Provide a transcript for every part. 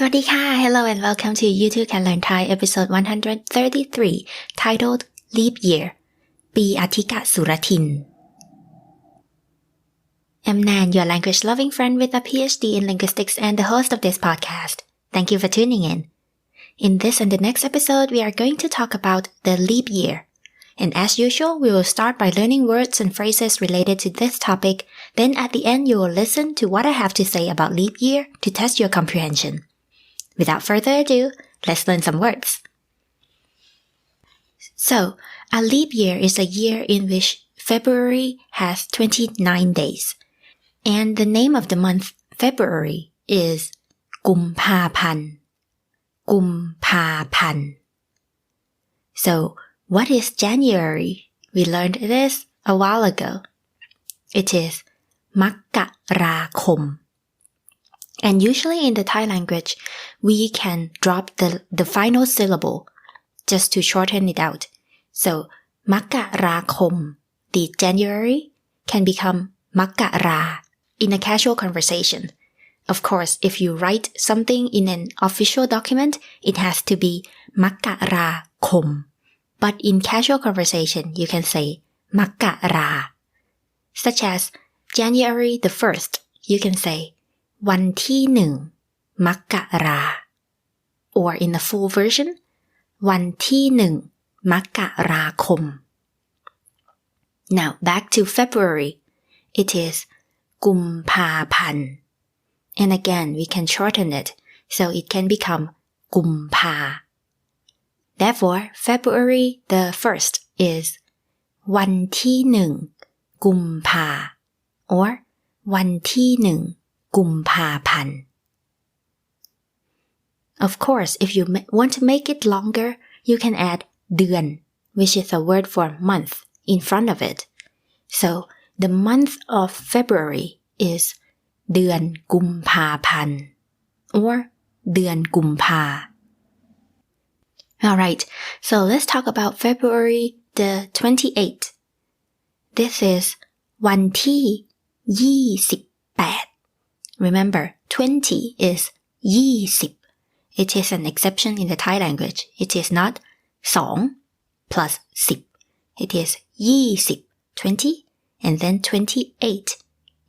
สวัสดีค่ะ Hello and welcome to YouTube Can Learn Thai episode 133 titled Leap Year ปีอธิกะสุรทิน I'm Nan, your language loving friend with a PhD in linguistics and the host of this podcast. Thank you for tuning in. In this and the next episode, we are going to talk about the leap year. And as usual, we will start by learning words and phrases related to this topic. Then at the end, you will listen to what I have to say about leap year to test your comprehension. Without further ado, let's learn some words. So, a leap year is a year in which February has 29 days. And the name of the month February is Gumpapan. Gumpapan. So, what is January? We learned this a while ago. It is Makkarakom. And usually in the Thai language, we can drop the, the final syllable just to shorten it out. So, makarakom, the January can become makara in a casual conversation. Of course, if you write something in an official document, it has to be makarakom. But in casual conversation, you can say makara. Such as January the 1st, you can say วันที่หนึ่งมกรา or in the full version วันที่หนึ่งมกราคม Now back to February it is กุมภาพันธ์ and again we can shorten it so it can become กุมภา Therefore February the 1st is วันที่หนึ่งกุมภา or วันที่หนึ่ง กุมภาพันธ์ Of course, if you want to make it longer, you can add เดือน which is a word for month in front of it. So the month of February is เดือนกุมภาพันธ์ or เดือนกุมภา Alright, so let's talk about February the 28th. This is วันที่ยี่สิบแปด Remember, 20 is 20. It is an exception in the Thai language. It is not 2 plus 10. It is 20, 20, and then 28,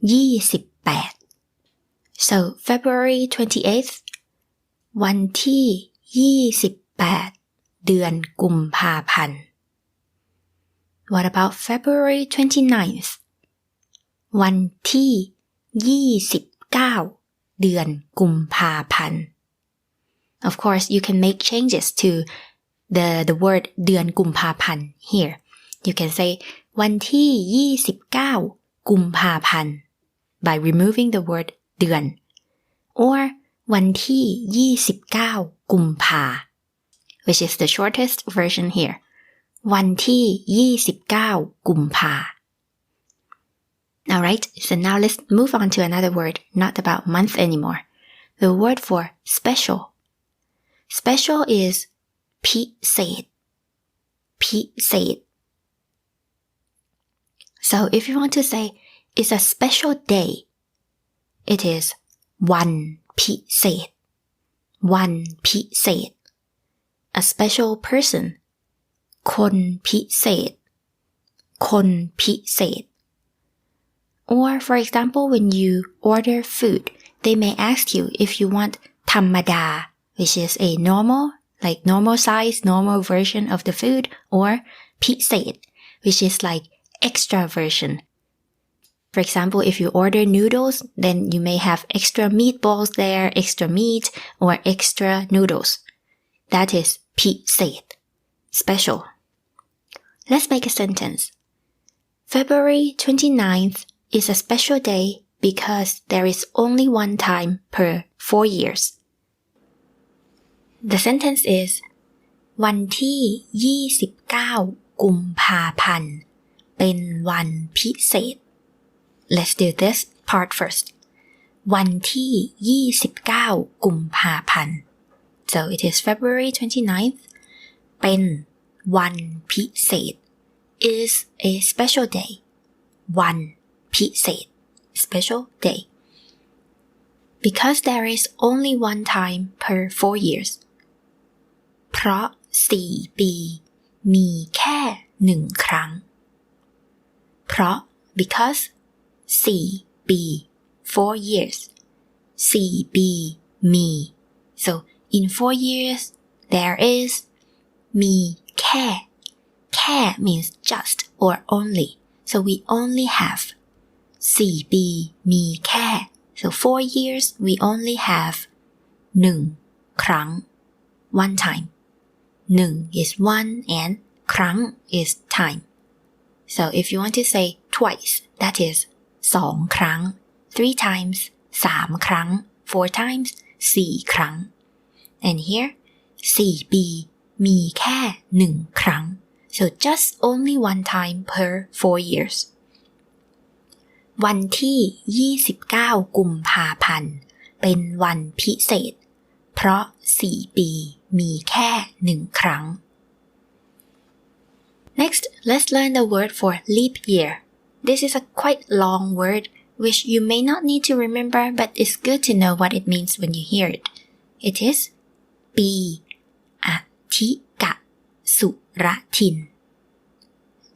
28. So February 28th วันที่28 เดือนกุมภาพันธ์ What about February 29th วันที่ 29 เดือนกุมภาพันธ์ Of course, you can make changes to the the word เดือนกุมภาพันธ์ here. You can say วันที่29กุมภาพันธ์ by removing the word เดือน or วันที่29กุมภา which is the shortest version here. วันที่29กุมภา Alright, so now let's move on to another word, not about month anymore. The word for special. Special is Pete say it. Pete say it. So if you want to say it's a special day, it is one Pete say it. One Pete say it. A special person. Kon Pete say it. Kon Pete say it. Or for example, when you order food, they may ask you if you want tamada, which is a normal, like normal size, normal version of the food, or pizza, which is like extra version. For example, if you order noodles, then you may have extra meatballs there, extra meat, or extra noodles. That is pizza. Special. Let's make a sentence. February 29th is a special day because there is only one time per four years. The sentence is วันที่ 29 กุมภาพันธ์ เป็นวันพิเศษ Let's do this part first. วันที่ 29 กุมภาพันธ์ So it is February 29th. เป็นวันพิเศษ is a special day. วัน พิเศษ special day. because there is only one time per four years เพราะสี่ปีมีแค่หนึ่งครั้ง เพราะ because สี่ปี four years สี่ปีมี so in four years there is มีแค่ แค่ means just or only so we only have สี่ปีมีแค่ so four years we only have หนึ่งครั้ง one time หนึ่ง is one and ครั้ง is time so if you want to say twice that is สองครั้ง three times สามครั้ง four times สี่ครั้ง and here สี่ปีมีแค่หนึ่งครั้ง so just only one time per four years วันที่ 29 กุมภาพันธ์ เป็นวันพิเศษ เพราะ 4 ปีมีแค่หนึ่งครั้ง Next, let's learn the word for leap year. This is a quite long word which you may not need to remember but it's good to know what it means when you hear it. It is ปีอาทิกะสุรทิน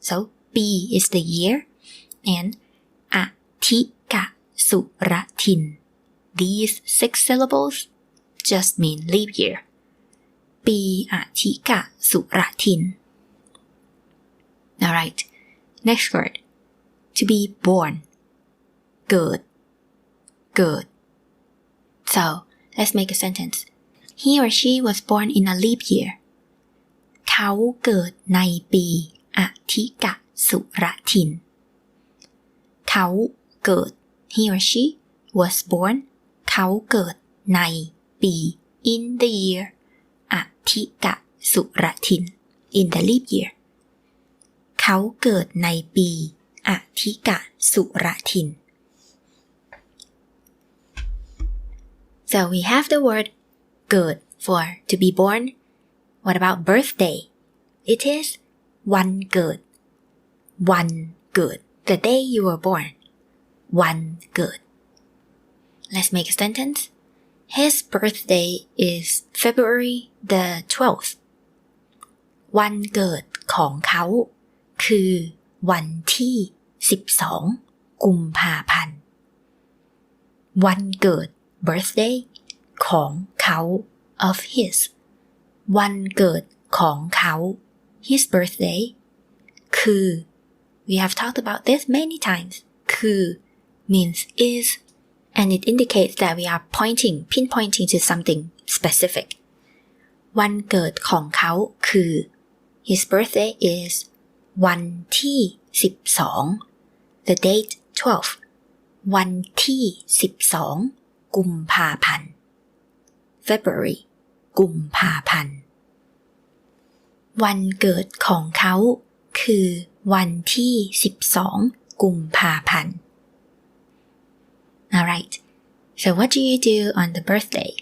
So, ปี is the year and อาทิกะสุรทิน These six syllables just mean leap year. ปีอาทิกะสุรทิน Alright, next word. To be born. Good. Good. So, let's make a sentence. He or she was born in a leap year. เขาเกิดในปีอาทิกะสุรทิน เขา เกิด he or she was born เขาเกิดในปี in the year อาทิกะสุรทิน in the leap year เขาเกิดในปีอาทิกะสุรทิน so we have the word good for to be born what about birthday it is วันเกิด วันเกิด the day you were born วันเกิด let's make a sentence his birthday is February the 12th วันเกิดของเขา คือ วันที่ 12 กุมภาพันธ์ วันเกิด birthday ของเขา of his วันเกิดของเขา his birthday คือ we have talked about this many times คือ means is and it indicates that we are pointing pinpointing to something specific วันเกิดของเขาคือ his birthday is วันที่ 12 the date 12 วันที่ 12 กุมภาพันธ์ February กุมภาพันธ์ วันเกิดของเขา คือ วันที่ 12 กุมภาพันธ์ Alright so what do you do on the birthday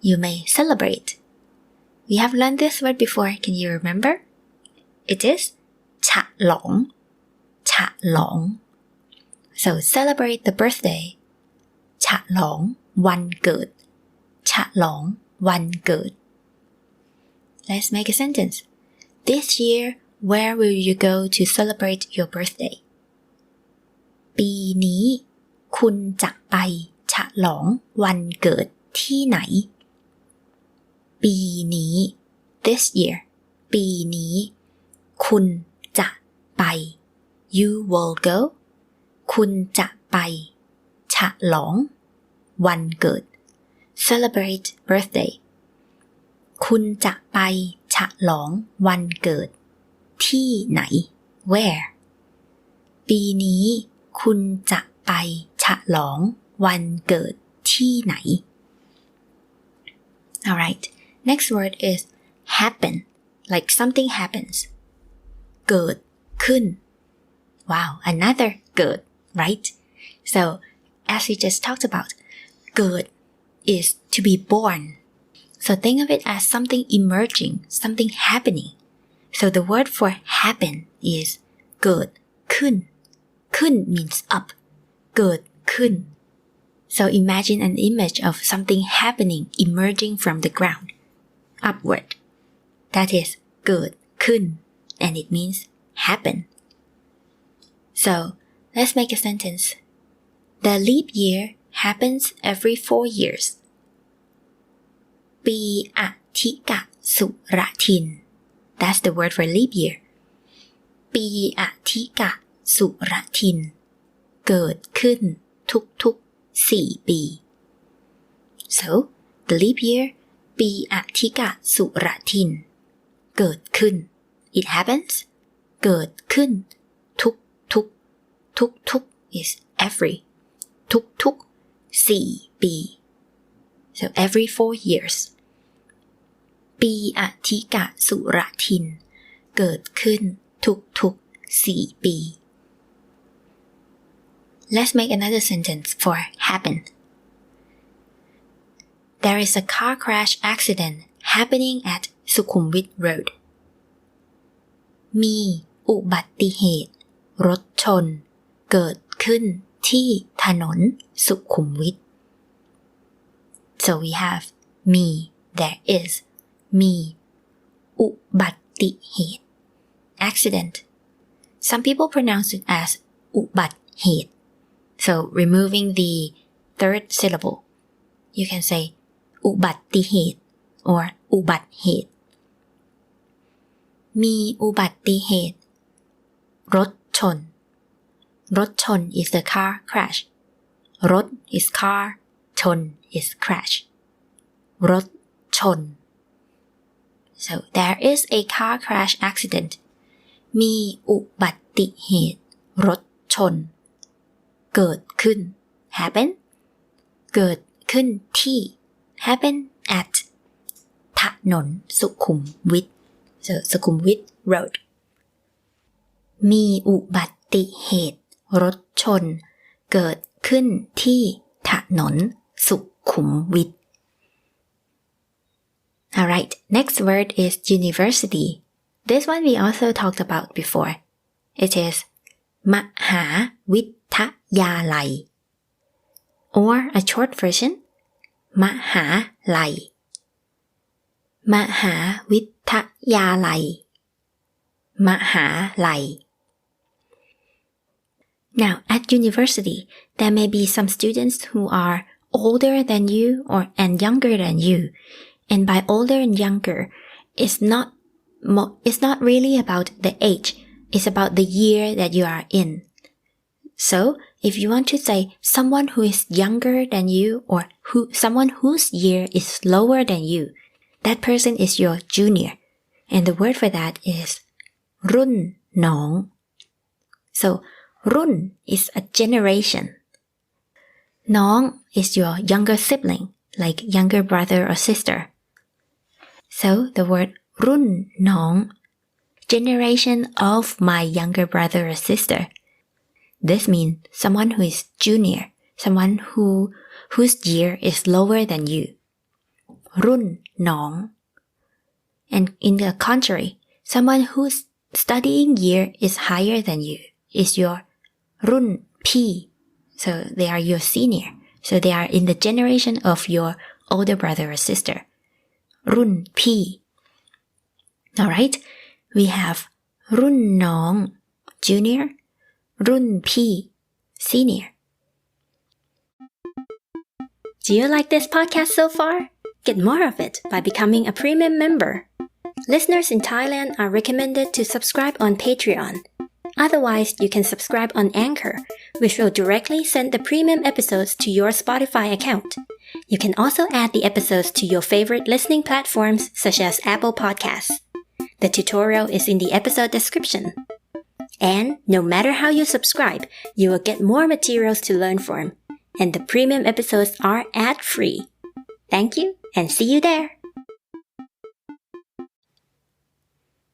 you may celebrate we have learned this word before can you remember it is ฉลองฉลอง so celebrate the birthday ฉลอง วันเกิดฉลอง วันเกิด let's make a sentence this year where will you go to celebrate your birthday ปีนี้ คุณจะไปฉลองวันเกิดที่ไหน ปีนี้ this year ปีนี้ คุณจะไป you will go คุณจะไป ฉลอง วันเกิด celebrate birthday คุณจะไป ฉลอง วันเกิด ที่ไหน where ปีนี้ คุณจะไป ฉลอง วันเกิดที่ไหน alright next word is happen like something happens เกิดขึ้น wow another good right so as we just talked about good is to be born so think of it as something emerging something happening so the word for happen is good ขึ้น ขึ้น means up เกิด ขึ้น So imagine an image of something happening emerging from the ground upward. That is เกิดขึ้น and it means happen. So let's make a sentence. The leap year happens every four years. ปีอธิกะสุรทิน That's the word for leap year. ปีอธิกะสุรทิน เกิดขึ้น ทุกๆสี่ปี So the leap year ปีอธิกะสุรทิน เกิดขึ้น it happens เกิดขึ้น ทุกทุกทุกทุก is every ทุกทุกสี่ปี so every four years ปีอธิกะสุรทิน เกิดขึ้นทุกทุกสี่ปี Let's make another sentence for happen. There is a car crash accident happening at Sukhumvit Road. มีอุบัติเหตุ รถชน เกิดขึ้นที่ถนนสุขุมวิท so we have มี there is มีอุบัติเหตุ accident some people pronounce it as อุบัติเหตุ so removing the third syllable you can say อุบัติเหตุ or อุบัติเหตุ มีอุบัติเหตุ รถชน รถชน is the car crash รถ is car ชน is crash รถชน so there is a car crash accident มีอุบัติเหตุ รถชน เกิดขึ้น happen เกิดขึ้นที่ happen at ถนนสุขุมวิทสุขุมวิท road มีอุบัติเหตุรถชน เกิดขึ้นที่ถนนสุขุมวิท Alright, next word is university. This one we also talked about before. It is มหาวิท Mahalai, or a short version, Mahalai. Mahavithayalai, Mahalai. Now, at university, there may be some students who are older than you or and younger than you. And by older and younger, it's not mo- it's not really about the age, it's about the year that you are in. So if you want to say someone who is younger than you or who, someone whose year is lower than you, that person is your junior. And the word for that is run nong. So run is a generation. Nong is your younger sibling, like younger brother or sister. So the word run nong, generation of my younger brother or sister. This means someone who is junior, someone who whose year is lower than you. Run nong. And in the contrary, someone whose studying year is higher than you is your run p. So they are your senior. So they are in the generation of your older brother or sister. Run p. All right. We have run nong, junior, รุ่นพี่ senior Do you like this podcast so far? Get more of it by becoming a premium member. Listeners in Thailand are recommended to subscribe on Patreon. Otherwise, you can subscribe on Anchor, which will directly send the premium episodes to your Spotify account. You can also add the episodes to your favorite listening platforms such as Apple Podcasts. The tutorial is in the episode description. And no matter how you subscribe, you will get more materials to learn from. And the premium episodes are ad free. Thank you and see you there.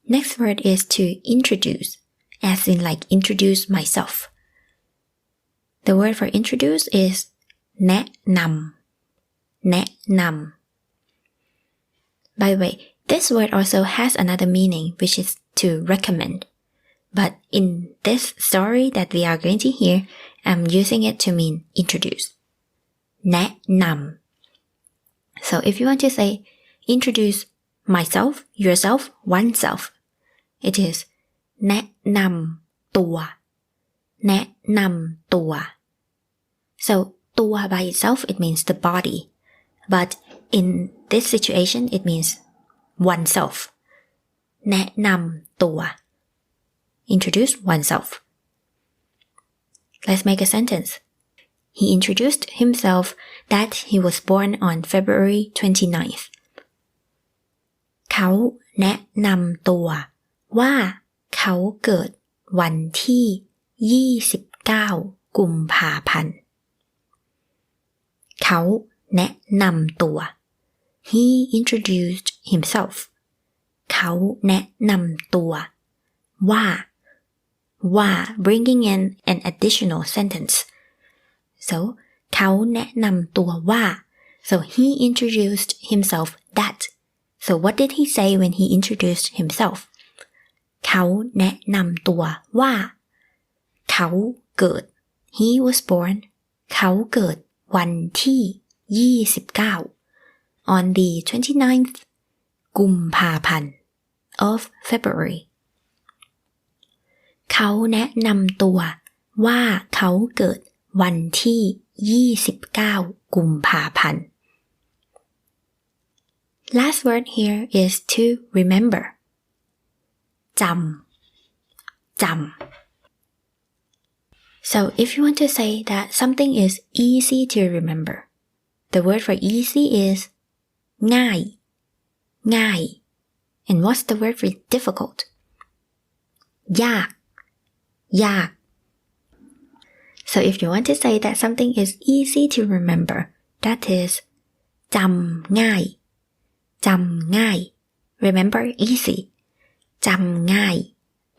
Next word is to introduce, as in like introduce myself. The word for introduce is แนะนำแนะนำ By the way, this word also has another meaning which is to recommend. But in this story that we are going to hear, I'm using it to mean introduce. แนะนำ so if you want to say introduce myself yourself oneself it is แนะนำตัว แนะนำตัว so ตัว by itself it means the body but in this situation it means oneself แนะนำตัว introduce oneself let's make a sentence he introduced himself that he was born on February 29th เขาแนะนำตัว ว่าเขาเกิดวันที่ 29 กุมภาพันธ์ เขาแนะนำตัว he introduced himself เขาแนะนำตัว ว่า ว่า bringing in an additional sentence so เขาแนะนำตัวว่า so he introduced himself that so what did he say when he introduced himself เขาแนะนำตัวว่า เขาเกิด he was born เขาเกิดวันที่ 29 on the 29th กุมภาพันธ์ of February เขาแนะนำตัวว่าเขาเกิดวันที่ 29 กุมภาพันธ์ Last word here is to remember จำจำ So if you want to say that something is easy to remember the word for easy is ง่ายง่าย and what's the word for difficult ยาก ยาก so if you want to say that something is easy to remember that is จำง่าย จำง่าย remember easy จำง่าย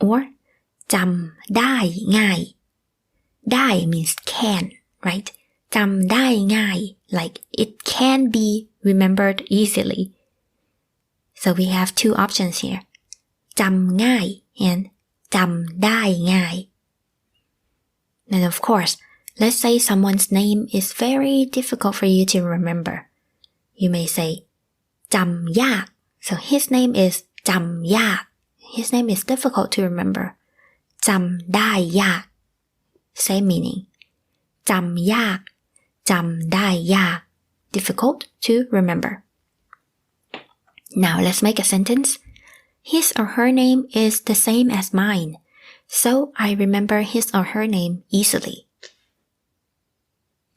or จำได้ง่าย ได้ means can right จำได้ง่าย like it can be remembered easily so we have two options here จำง่าย and จำได้ง่าย and of course let's say someone's name is very difficult for you to remember you may say จำยาก so his name is จำยาก his name is difficult to remember จำได้ยาก same meaning จำยาก จำได้ยาก difficult to remember now let's make a sentence his or her name is the same as mine so I remember his or her name easily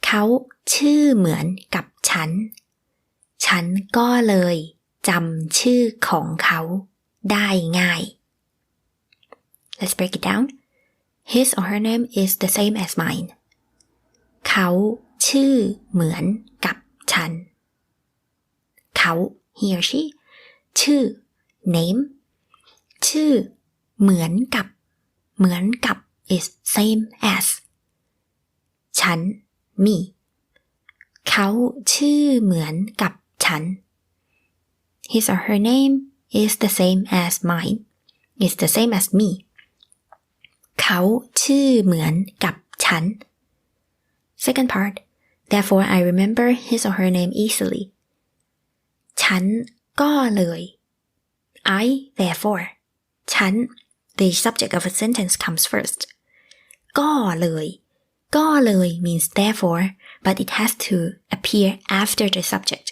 เขาชื่อเหมือนกับฉัน ฉันก็เลยจำชื่อของเขาได้ง่าย Let's break it down his or her name is the same as mine เขาชื่อเหมือนกับฉัน เขา he or she ชื่อ name ชื่อ เหมือนกับ เหมือนกับ is same as ฉัน me เขาชื่อเหมือนกับฉัน his or her name is the same as mine is the same as me เขาชื่อเหมือนกับฉัน second part therefore I remember his or her name easily ฉันก็เลย I therefore ฉัน the subject of a sentence comes first ก็เลย ก็เลย means therefore but it has to appear after the subject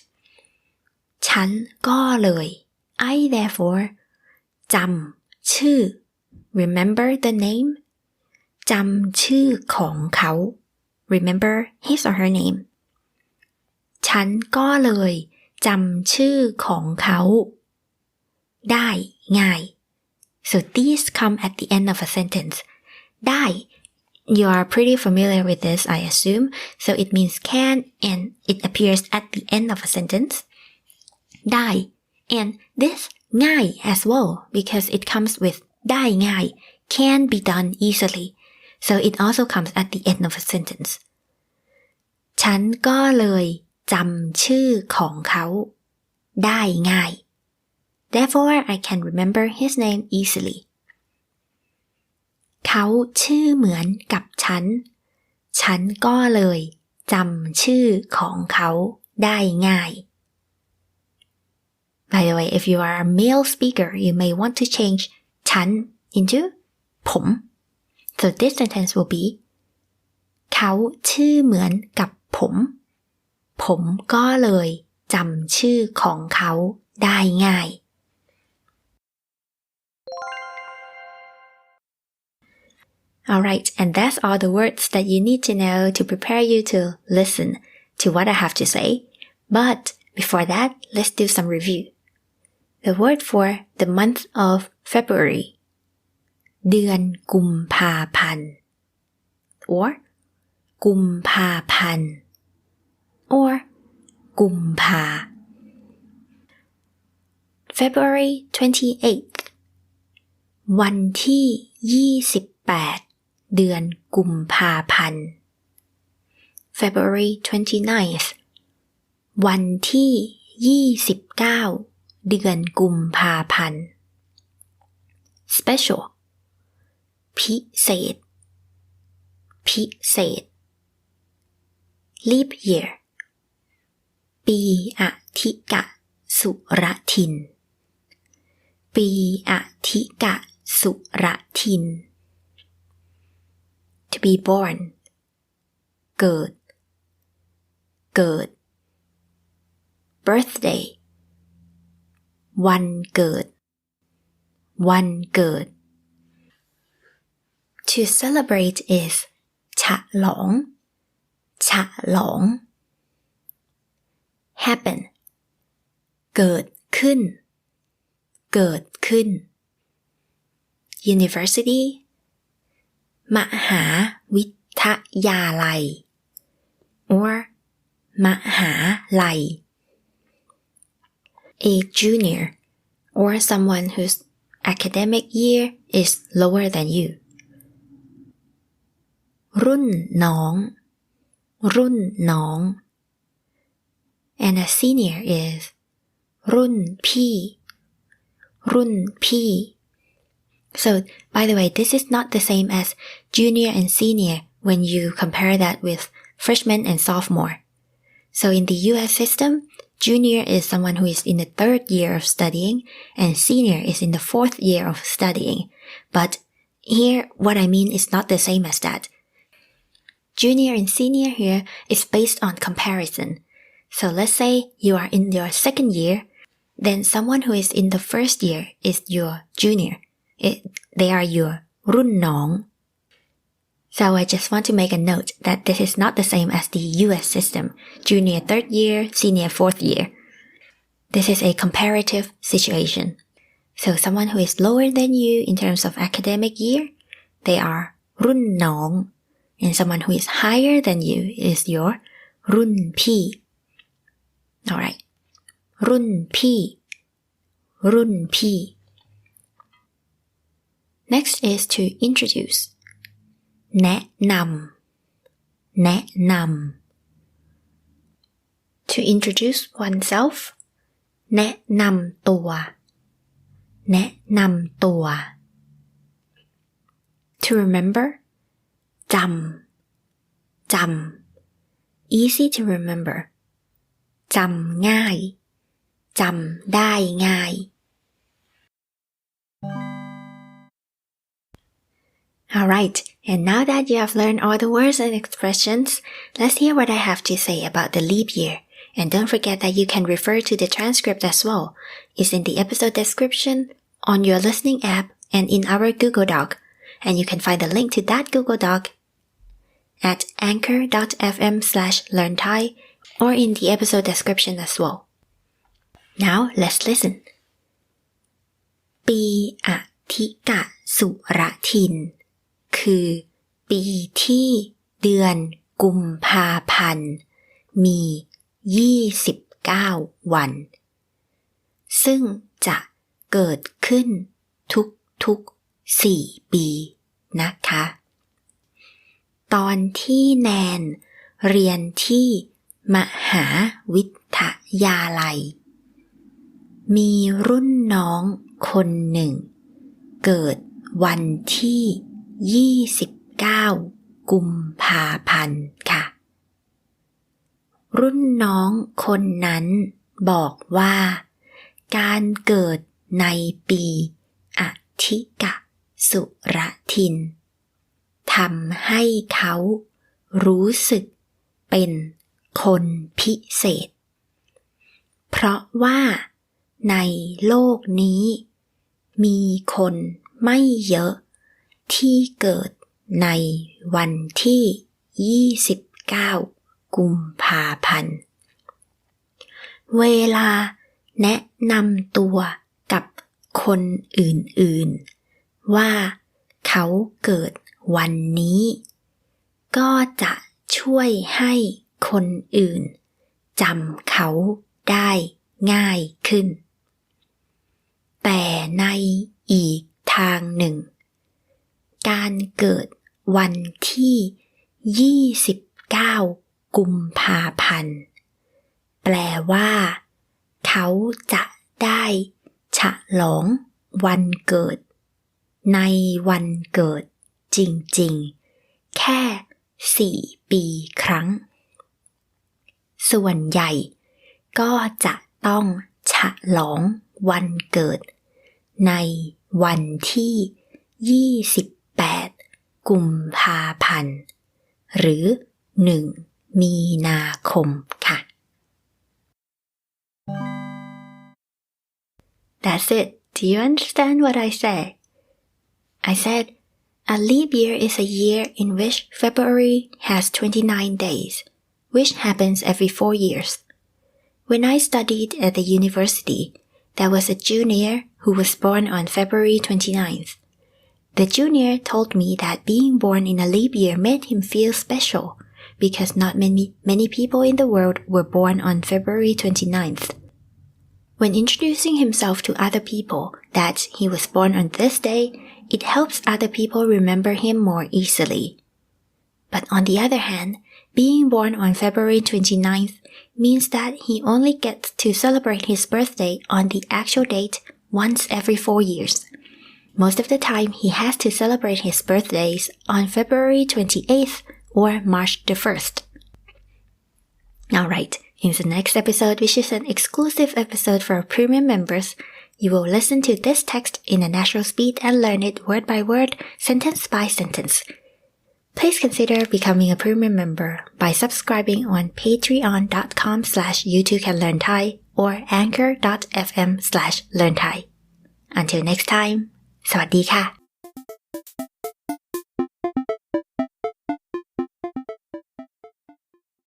ฉันก็เลย I therefore จำชื่อ remember the name จำชื่อของเขา remember his or her name ฉันก็เลยจำชื่อของเขา ได้ง่าย so these come at the end of a sentence ได้ you are pretty familiar with this I assume so it means can and it appears at the end of a sentence ได้ and this ง่าย as well because it comes with ได้ง่าย can be done easily so it also comes at the end of a sentence ฉันก็เลยจำชื่อของเขา ได้ง่าย therefore I can remember his name easily เขาชื่อเหมือนกับฉัน ฉันก็เลย จำชื่อของเขาได้ง่าย By the way, if you are a male speaker, you may want to change ฉัน into ผม so this sentence will be เขาชื่อเหมือนกับผม ผมก็เลยจำชื่อของเขาได้ง่าย Alright, and that's all the words that you need to know to prepare you to listen to what I have to say. But before that, let's do some review. The word for the month of February เดือนกุมภาพันธ์ or กุมภาพันธ์ or กุมภา February 28th วันที่ 28 เดือนกุมภาพันธ์ February 29th วันที่ 29 เดือนกุมภาพันธ์ Special พิเศษ พิเศษ leap year ปีอธิกะสุรทิน ปีอธิกะสุรทิน to be born เกิด เกิด birthday วันเกิด วันเกิด to celebrate is ฉลอง ฉลอง happen เกิดขึ้น เกิดขึ้น university มหาวิทยาลัย or มหาลัย a junior or someone whose academic year is lower than you รุ่นน้อง รุ่นน้อง and a senior is รุ่นพี่ รุ่นพี่ so by the way this is not the same as junior and senior when you compare that with freshman and sophomore. So in the US system, junior is someone who is in the third year of studying and senior is in the fourth year of studying. But here, what I mean is not the same as that. Junior and senior here is based on comparison. So let's say you are in your second year, then someone who is in the first year is your junior. It, they are your runong. So I just want to make a note that this is not the same as the US system, junior third year, senior fourth year. This is a comparative situation. So someone who is lower than you in terms of academic year, they are runnong. And someone who is higher than you is your run pi. Alright. Run pi. Run pi. Next is to introduce. แนะนำแนะนำ to introduce oneself แนะนำตัว แนะนำตัว to remember จำ จำ easy to remember จำง่าย จำได้ง่าย Alright, and now that you have learned all the words and expressions, let's hear what I have to say about the leap year. And don't forget that you can refer to the transcript as well. It's in the episode description, on your listening app, and in our Google Doc. And you can find the link to that Google Doc at anchor.fm slash learn Thai or in the episode description as well. Now let's listen. ปีอธิกะสุรทิน คือ ปีที่เดือนกุมภาพันธ์ มี 29 วัน ซึ่งจะเกิดขึ้นทุกๆ 4 ปีนะคะ ตอนที่แนนเรียนที่มหาวิทยาลัย มีรุ่นน้องคนหนึ่ง เกิดวันที่ 29 กุมภาพันธ์ค่ะ รุ่นน้องคนนั้นบอกว่า การเกิดในปีอธิกะสุรทินทำให้เขารู้สึกเป็นคนพิเศษ เพราะว่าในโลกนี้ มีคนไม่เยอะ ที่เกิดในวันที่ 29 กุมภาพันธ์ เวลาแนะนำตัวกับคนอื่นๆ ว่าเขาเกิดวันนี้ ก็จะช่วยให้คนอื่นจำเขาได้ง่ายขึ้น แต่ในอีกทางหนึ่ง การเกิดวันที่ 29 กุมภาพันธ์ แปลว่า เขาจะได้ฉลองวันเกิด ในวันเกิดจริงๆ แค่สี่ปีครั้ง ส่วนใหญ่ ก็จะต้องฉลองวันเกิด ในวันที่28 กุมภาพันธ์ หรือ 1 มีนาคมค่ะ That's it. Do you understand what I said? I said a leap year is a year in which February has 29 days, which happens every four years. When I studied at the university, there was a junior who was born on February 29th. The junior told me that being born in a leap year made him feel special because not many, many people in the world were born on February 29th. When introducing himself to other people that he was born on this day, it helps other people remember him more easily. But on the other hand, being born on February 29th means that he only gets to celebrate his birthday on the actual date once every four years. Most of the time, he has to celebrate his birthdays on February 28th or March the 1st. Alright, in the next episode, which is an exclusive episode for premium members, you will listen to this text in a natural speed and learn it word by word, sentence by sentence. Please consider becoming a premium member by subscribing on patreon.com slash youtubecanlearnthai or anchor.fm slash learnthai. Until next time, สวัสดีค่ะ